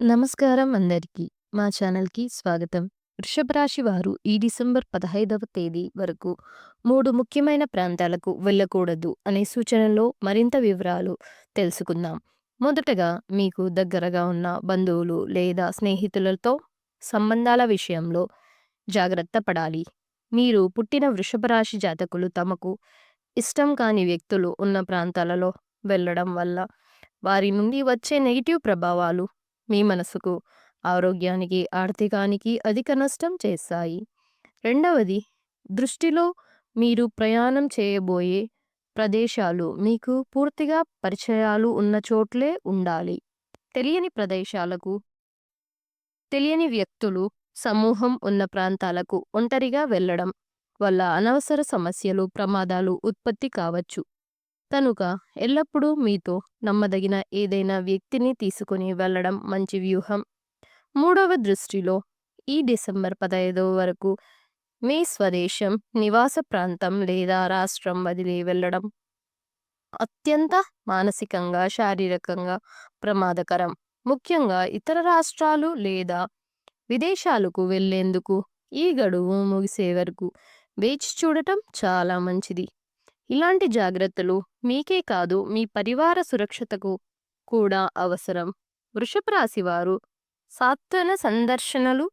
నమస్కారం అందరికీ. మా ఛానల్‌కి స్వాగతం. వృషభ రాశి వారు ఈ డిసెంబర్ 15వ తేదీ వరకు మూడు ముఖ్యమైన ప్రాంతాలకు వెళ్ళకూడదు అనే సూచనలో మరింత వివరాలు తెలుసుకుందాం. మొదటగా మీకు దగ్గరగా ఉన్న బంధువులు లేదా స్నేహితులతో సంబంధాల విషయంలో జాగ్రత్త పడాలి. మీరు పుట్టిన వృషభ రాశి జాతకులు తమకు ఇష్టం కాని వ్యక్తులు ఉన్న ప్రాంతాలలో వెళ్ళడం వల్ల వారి నుండి వచ్చే నెగిటివ్ ప్రభావాలు మీ మనసుకు, ఆరోగ్యానికి, ఆర్థికానికి అధిక నష్టం చేస్తాయి. రెండవది దృష్టిలో మీరు ప్రయాణం చేయబోయే ప్రదేశాలు మీకు పూర్తిగా పరిచయాలు ఉన్న చోట్లే ఉండాలి. తెలియని ప్రదేశాలకు తెలియని వ్యక్తులు సమూహం ఉన్న ప్రాంతాలకు ఒంటరిగా వెళ్ళడం వల్ల అనవసర సమస్యలు, ప్రమాదాలు ఉత్పత్తి కావచ్చు. కనుక ఎల్లప్పుడూ మీతో నమ్మదగిన ఏదైనా వ్యక్తిని తీసుకుని వెళ్ళడం మంచి వ్యూహం. మూడవ దృష్టిలో ఈ డిసెంబర్ 15 వరకు మీ స్వదేశం, నివాస ప్రాంతం లేదా రాష్ట్రం వదిలి వెళ్ళడం అత్యంత మానసికంగా, శారీరకంగా ప్రమాదకరం. ముఖ్యంగా ఇతర రాష్ట్రాలు లేదా విదేశాలకు వెళ్ళేందుకు ఈ గడువు ముగిసే వరకు వేచి చూడటం చాలా మంచిది. ఇలాంటి జాగ్రత్తలు మీకే కాదు మీ పరివార సురక్షతకు కూడా అవసరం. వృషభ రాశివారు సాత్వన సందర్శనలు,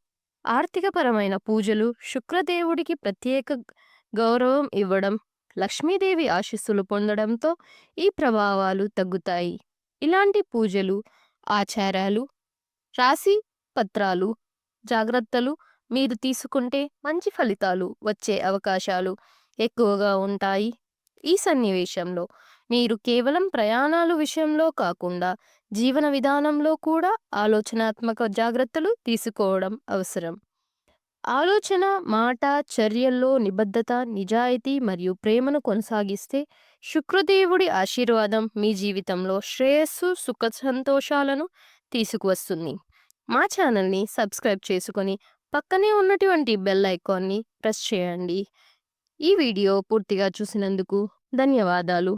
ఆర్థికపరమైన పూజలు, శుక్రదేవుడికి ప్రత్యేక గౌరవం ఇవ్వడం, లక్ష్మీదేవి ఆశీస్సులు పొందడంతో ఈ ప్రభావాలు తగ్గుతాయి. ఇలాంటి పూజలు, ఆచారాలు, రాశి పత్రాలు జాగ్రత్తలు మీరు తీసుకుంటే మంచి ఫలితాలు వచ్చే అవకాశాలు ఎక్కువగా ఉంటాయి. ఈ సన్నివేశంలో మీరు కేవలం ప్రయాణాలు విషయంలో కాకుండా జీవన విధానంలో కూడా ఆలోచనాత్మక జాగ్రత్తలు తీసుకోవడం అవసరం. ఆలోచన, మాట, చర్యల్లో నిబద్ధత, నిజాయితీ మరియు ప్రేమను కొనసాగిస్తే శుక్రదేవుడి ఆశీర్వాదం మీ జీవితంలో శ్రేయస్సు, సుఖ సంతోషాలను తీసుకువస్తుంది. మా ఛానల్‌ని సబ్స్క్రైబ్ చేసుకొని పక్కనే ఉన్నటువంటి బెల్ ఐకాన్‌ని ప్రెస్ చేయండి. ఈ వీడియో పూర్తిగా చూసినందుకు ధన్యవాదాలు.